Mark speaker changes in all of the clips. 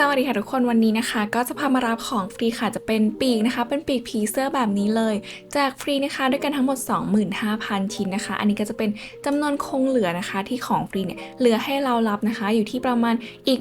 Speaker 1: สวัสดีค่ะทุกคนวันนี้นะคะ ก็จะพามารับของฟรีค่ะจะเป็นปีกนะคะ เป็นปีกผีเสื้อแบบนี้เลยแจกฟรีนะคะ ด้วยกันทั้งหมด 25,000 ชิ้นนะคะ อันนี้ก็จะเป็นจำนวนคงเหลือนะคะ ที่ของฟรีเนี่ยเหลือให้เรารับนะคะ อยู่ที่ประมาณอีก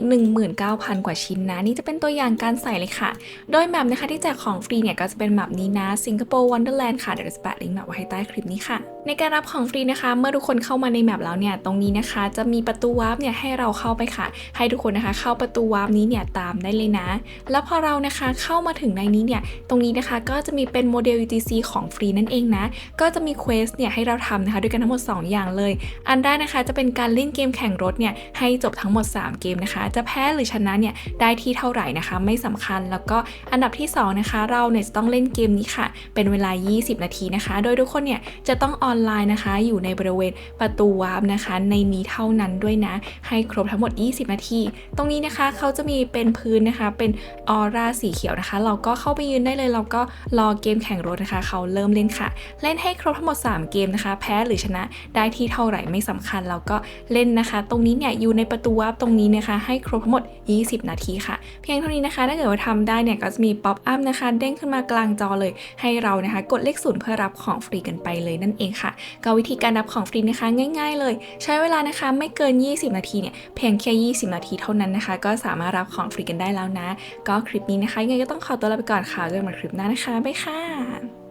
Speaker 1: 19,000 กว่าชิ้นนะ นี่จะเป็นตัวอย่างการใส่เลยค่ะ โดยแมปนะคะที่แจกของฟรีเนี่ยก็จะเป็นแบบนี้นะสิงคโปร์วันเดอร์แลนด์ค่ะเดี๋ยวจะแปะลิงก์แมปไว้ให้ใต้คลิปนี้ค่ะ ในการรับของฟรีนะคะ เมื่อทุกคนเข้ามาในแมปแล้วเนี่ยตรงนี้นะคะ จะมีประตูวาร์ปเนี่ยให้เราเข้าไปค่ะ ให้ทุกคนนะคะ เข้าประตูวาร์ปนี้เนี่ยตามได้เลยนะ แล้วพอเรานะคะเข้ามาถึงในนี้เนี่ย ตรงนี้นะคะก็จะมีเป็นโมเดล UTC ของฟรีนั่นเองนะ ก็จะมีเควสเนี่ยให้เราทำนะคะด้วยกันทั้งหมด 2 อย่างเลย อันแรกนะคะจะเป็นการเล่นเกมแข่งรถเนี่ยให้จบทั้งหมด 3 เกมนะคะ จะแพ้หรือชนะเนี่ยได้ที่เท่าไหร่นะคะ ไม่สำคัญ แล้วก็อันดับที่สองนะคะ เราเนี่ยจะต้องเล่นเกมนี้ค่ะ เป็นเวลา 20 นาทีนะคะ โดยทุกคนเนี่ยจะต้องออนไลน์นะคะ อยู่ในบริเวณประตูวาร์ปนะคะ ในนี้เท่านั้นด้วยนะ ให้ครบทั้งหมด 20 นาที ตรงนี้นะคะเขาจะมีเป็นพื้นนะคะ เป็นออร่าสีเขียวนะคะ เราก็เข้าไปยืนได้เลย เราก็รอเกมแข่งรถนะคะ เขาเริ่มเล่นค่ะ เล่นให้ครบทั้งหมด 3 เกมนะคะ แพ้หรือชนะได้ที่เท่าไหร่ไม่สำคัญ เราก็เล่นนะคะ ตรงนี้เนี่ยอยู่ในประตูวาร์ปตรงนี้นะคะ ให้ครบทั้งหมด 20 นาทีค่ะ เพียงเท่านี้นะคะ ถ้าเกิดว่าทำได้เนี่ยก็จะมีป๊อปอัพนะคะ เด้งขึ้นมากลางจอเลย ให้เรานะคะ กดเลขศูนย์เพื่อรับของฟรีกันไปเลยนั่นเองค่ะ ก็วิธีการรับของฟรีนะคะง่าย ๆ เลย ใช้เวลานะคะไม่เกิน 20 นาทีเนี่ยเพียงแค่ 20 นาทีเท่านั้นนะคะ ก็สามารถรับของของฟรีกันได้แล้วนะ ก็คลิปนี้นะคะยังไงก็ต้องขอตัวลาไปก่อนค่ะเจอกันใหม่คลิปหน้านะคะบ๊ายค่ะ